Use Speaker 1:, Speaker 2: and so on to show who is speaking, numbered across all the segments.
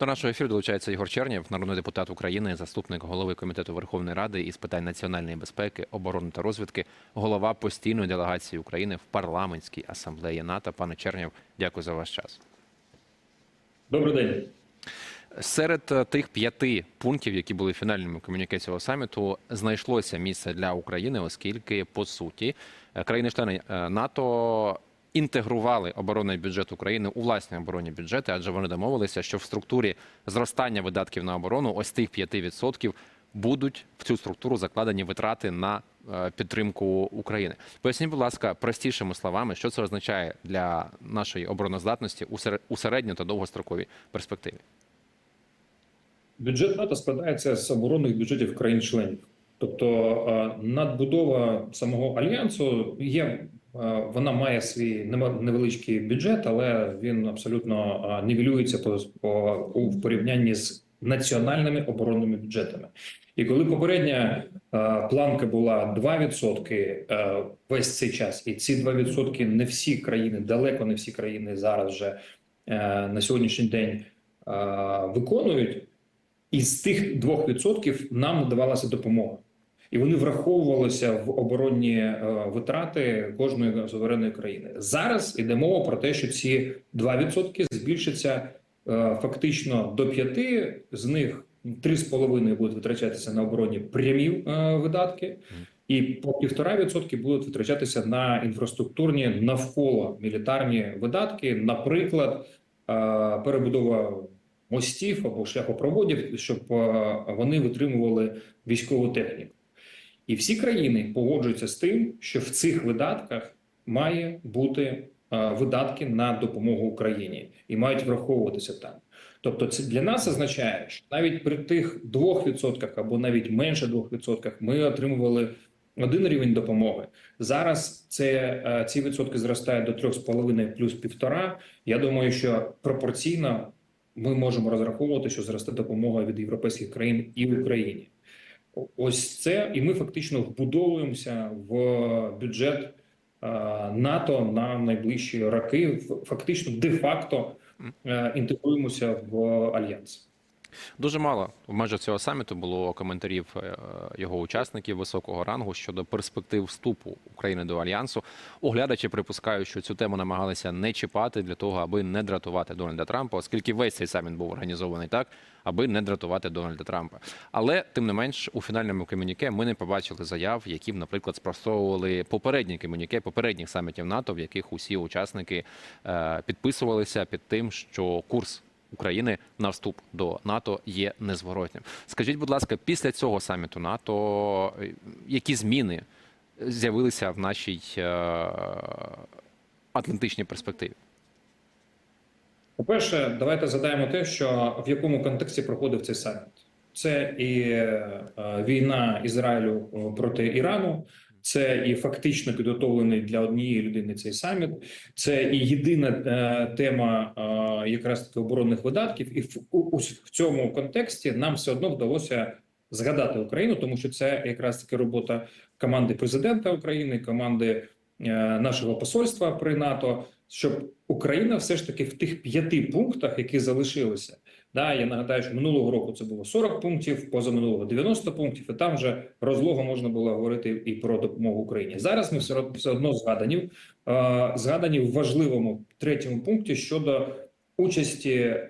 Speaker 1: До нашого ефіру долучається Ігор Чернєв, народний депутат України, заступник голови комітету Верховної Ради із питань національної безпеки, оборони та розвідки, голова постійної делегації України в парламентській асамблеї НАТО. Пане Чернєв, дякую за ваш час.
Speaker 2: Добрий день.
Speaker 1: Серед е, тих п'яти пунктів, які були фінальними комюніке цього саміту, знайшлося місце для України, оскільки по суті е, країни-члени е, НАТО інтегрували оборонний бюджет України у власні оборонні бюджети, адже вони домовилися, що в структурі зростання видатків на оборону ось тих 5% будуть в цю структуру закладені витрати на е, підтримку України. Поясніть, будь ласка, простішими словами, що це означає для нашої обороноздатності у серед- середньо та довгостроковій перспективі.
Speaker 2: Бюджет НАТО складається з оборонних бюджетів країн-членів. Тобто е, надбудова самого альянсу є. Е, Вона має свій невеличкий бюджет, але він абсолютно е, нівелюється по, по у порівнянні з національними оборонними бюджетами. І коли попередня е, планка була 2% е, весь цей час, і ці 2% не всі країни, далеко не всі країни зараз вже на сьогоднішній день виконують. Із тих 2% нам надавалася допомога, і вони враховувалися в оборонні е, витрати кожної суверенної країни. Зараз йде мова про те, що ці 2% збільшаться е, фактично до 5%, з них 3,5% будуть витрачатися на оборонні прямі е, видатки, і по 1,5% будуть витрачатися на інфраструктурні навколо мілітарні видатки, наприклад, перебудова мостів або шляхопроводів, щоб вони витримували військову техніку. І всі країни погоджуються з тим, що в цих видатках має бути е, видатки на допомогу Україні і мають враховуватися там. Тобто, це для нас означає, що навіть при тих 2% або навіть менше 2% ми отримували один рівень допомоги. Зараз це е, ці відсотки зростають до 3,5 плюс 1,5. Я думаю, що пропорційно ми можемо розраховувати, що зросте допомога від європейських країн і в Україні. Ось це, і ми фактично вбудовуємося в бюджет е, НАТО на найближчі роки. Фактично, де-факто е, інтегруємося в альянс.
Speaker 1: Дуже мало в межах цього саміту було коментарів е, його учасників високого рангу щодо перспектив вступу України до альянсу. Оглядачі припускають, що цю тему намагалися не чіпати для того, аби не дратувати Дональда Трампа, оскільки весь цей саміт був організований так, аби не дратувати Дональда Трампа. Але тим не менш, у фінальному комюніке ми не побачили заяв, які б, наприклад, спростовували попередні комюніке попередніх самітів НАТО, в яких усі учасники е, підписувалися під тим, що курс України на вступ до НАТО є незворотнім. Скажіть, будь ласка, після цього саміту НАТО е, які зміни з'явилися в нашій е, атлантичній перспективі?
Speaker 2: По-перше, давайте задаємо те, що в якому контексті проходив цей саміт. Це і е, війна Ізраїлю проти Ірану, це і фактично підготовлений для однієї людини цей саміт. Це і єдина е, тема е, якраз таки оборонних видатків. І в, у, в цьому контексті нам все одно вдалося згадати Україну, тому що це якраз таки робота команди президента України, команди е, нашого посольства при НАТО, щоб Україна все ж таки в тих п'яти пунктах, які залишилися. Да, я нагадаю, що минулого року це було 40 пунктів, позаминулого 90 пунктів, і там вже розлого можна було говорити і про допомогу Україні. Зараз ми все одно згадані, е, згадані в важливому третьому пункті щодо участі е,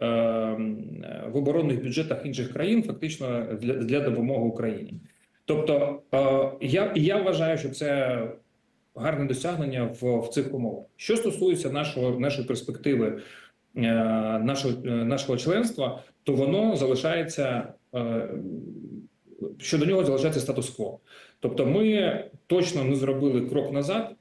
Speaker 2: в оборонних бюджетах інших країн, фактично для, допомоги Україні. Тобто, е, я, я вважаю, що це гарне досягнення в, в цих умовах. Що стосується нашого нашої перспективи, нашого, е, нашого членства, то воно залишається е, щодо нього залишається статус-кво. Тобто, ми точно не зробили крок назад.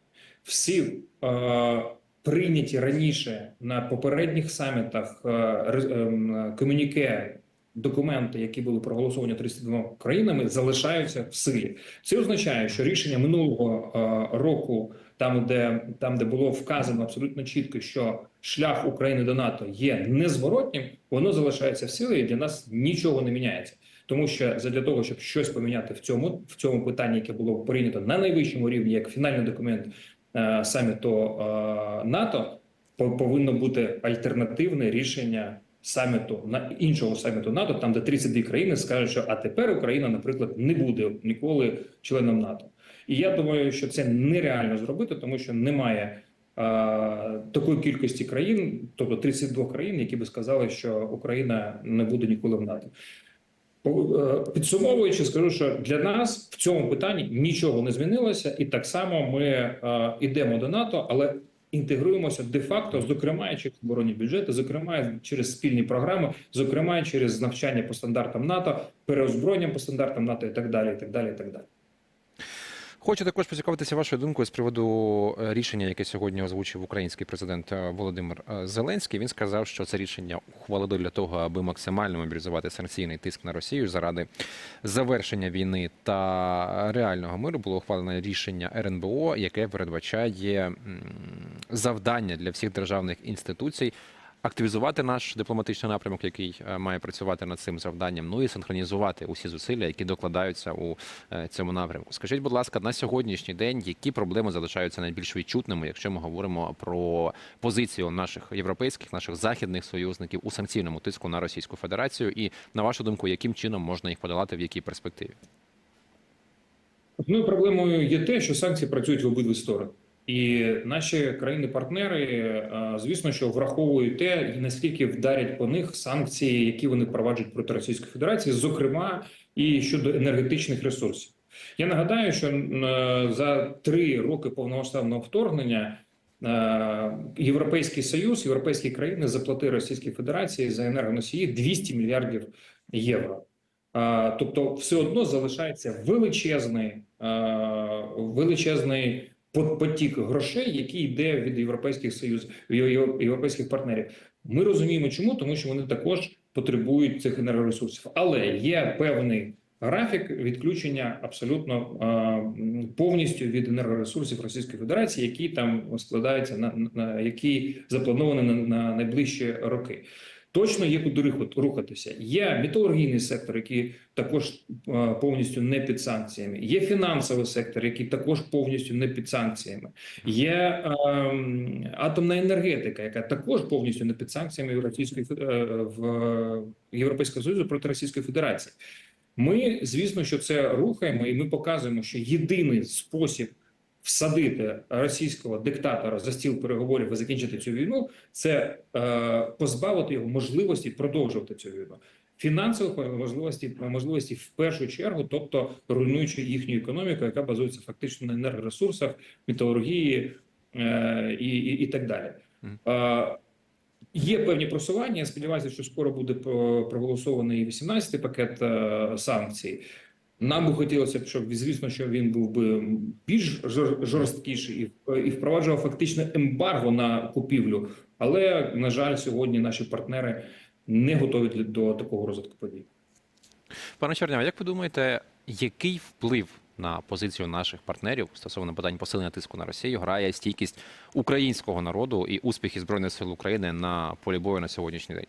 Speaker 2: Всі е, прийняті раніше на попередніх самітах е, комюніке. Документи, які були проголосовані 32 країнами, залишаються в силі. Це означає, що рішення минулого е, року, там де там, де було вказано абсолютно чітко, що шлях України до НАТО є незворотнім, воно залишається в силі, і для нас нічого не міняється. Тому що для того, щоб щось поміняти в цьому в цьому питанні, яке було прийнято на найвищому рівні, як фінальний документ е, саміту е, НАТО, по- повинно бути альтернативне рішення саміту на іншого саміту НАТО, там де 32 країни скажуть, що а тепер Україна, наприклад, не буде ніколи членом НАТО. І я думаю, що це нереально зробити, тому що немає а, такої кількості країн, тобто 32 країн, які би сказали, що Україна не буде ніколи в НАТО. Е, Підсумовуючи, скажу, що для нас в цьому питанні нічого не змінилося, і так само ми е, йдемо до НАТО, але інтегруємося де-факто, зокрема через оборонні бюджети, зокрема через спільні програми, зокрема через навчання по стандартам НАТО, переозброєння по стандартам НАТО і так далі. І так далі, і так далі.
Speaker 1: Хочу також поцікавитися вашою думкою з приводу е, рішення, яке сьогодні озвучив український президент е, Володимир е, Зеленський. Він сказав, що це рішення ухвалили для того, аби максимально мобілізувати санкційний тиск на Росію заради завершення війни та реального миру. Було ухвалене рішення РНБО, яке передбачає завдання для всіх державних інституцій. Активізувати наш дипломатичний напрямок, який е, має працювати над цим завданням, ну і синхронізувати усі зусилля, які докладаються у е, цьому напрямку. Скажіть, будь ласка, на сьогоднішній день які проблеми залишаються найбільш відчутними, якщо ми говоримо про позицію наших європейських, наших західних союзників у санкційному тиску на Російську Федерацію, і на вашу думку, яким чином можна їх подолати, в якій перспективі?
Speaker 2: Основною проблемою є те, що санкції працюють в обидві сторони. І наші країни-партнери, е, звісно, що враховують те, наскільки вдарять по них санкції, які вони впроваджують проти Російської Федерації, зокрема і щодо енергетичних ресурсів. Я нагадаю, що е, за три роки повномасштабного вторгнення е, Європейський Союз, європейські країни заплатили Російській Федерації за енергоносії 200 мільярдів євро. Тобто, все одно залишається величезний, величезний потік грошей, який йде від європейських союз єв- європейських партнерів. Ми розуміємо, чому тому, що вони також потребують цих енергоресурсів, але є певний графік відключення абсолютно повністю від енергоресурсів Російської Федерації, які там складаються на, на які заплановані на, на найближчі роки. Точно є куди рухатися. Є металургійний сектор, який також е, повністю не під санкціями. Є фінансовий сектор, який також повністю не під санкціями. Є ем, атомна енергетика, яка також повністю не під санкціями Російської е, в Європейського Союзу проти Російської Федерації. Ми, звісно, що це рухаємо, і ми показуємо, що єдиний спосіб всадити російського диктатора за стіл переговорів і закінчити цю війну це е, позбавити його можливості продовжувати цю війну. Фінансових можливостей можливості в першу чергу, тобто руйнуючи їхню економіку, яка базується фактично на енергоресурсах, металургії е, і, і, і так далі. Е, Є певні просування. Я сподіваюся, що скоро буде про- проголосований 18-й пакет е, санкцій. Нам би хотілося б, щоб звісно, що він був би більш жорсткіший і, впроваджував фактично ембарго на купівлю. Але на жаль, сьогодні наші партнери не готові до такого розвитку подій.
Speaker 1: Пане Черняв, як ви думаєте, який вплив на позицію наших партнерів стосовно питань посилення тиску на Росію грає стійкість українського народу і успіхи збройних сил України на полі бою на сьогоднішній день?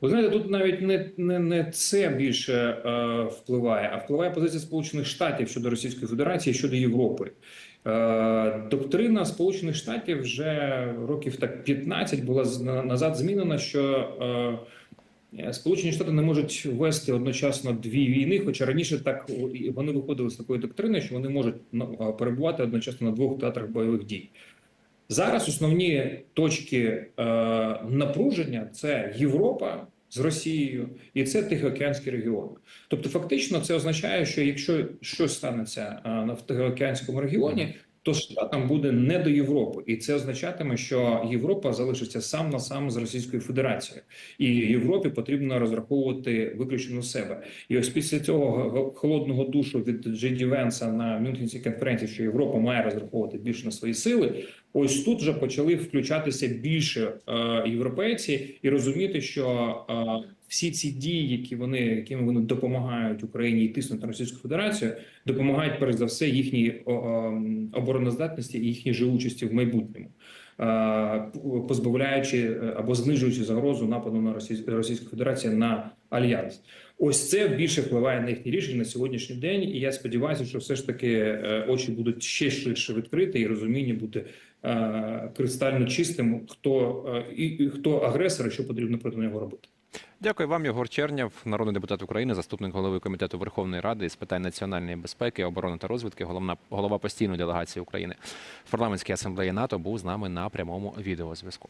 Speaker 2: Ви знаєте, тут навіть не, не, не це більше е, впливає, а впливає позиція Сполучених Штатів щодо Російської Федерації, щодо Європи. Е, доктрина Сполучених Штатів вже років так 15 була назад змінена, що е, Сполучені Штати не можуть вести одночасно дві війни, хоча раніше так вони виходили з такої доктрини, що вони можуть ну, е, перебувати одночасно на двох театрах бойових дій. Зараз основні точки е, напруження це Європа з Росією, і це Тихоокеанський регіон. Тобто, фактично, це означає, що якщо щось станеться е, в Тихоокеанському регіоні, то штатам буде не до Європи, і це означатиме, що Європа залишиться сам на сам з Російською Федерацією, і Європі потрібно розраховувати виключно себе. І ось після цього холодного душу від Джей Ді Венса на Мюнхенській конференції, що Європа має розраховувати більше на свої сили. Ось тут вже почали включатися більше е, європейці і розуміти, що е, всі ці дії, які вони якими вони допомагають Україні і тиснуть на Російську Федерацію, допомагають перш за все їхній обороноздатності і їхній живучості в майбутньому. Позбавляючи е, або знижуючи загрозу нападу на Російську Федерацію на альянс, ось це більше впливає на їхні рішення на сьогоднішній день. І я сподіваюся, що все ж таки е, очі будуть ще швидше відкриті, і розуміння буде е, кристально чистим, хто і хто агресор, і що потрібно проти нього робити.
Speaker 1: Дякую вам, Єгор Черняв, народний депутат України, заступник голови комітету Верховної Ради з питань національної безпеки, оборони та розвідки, головна голова постійної делегації України в парламентській асамблеї НАТО був з нами на прямому відеозв'язку.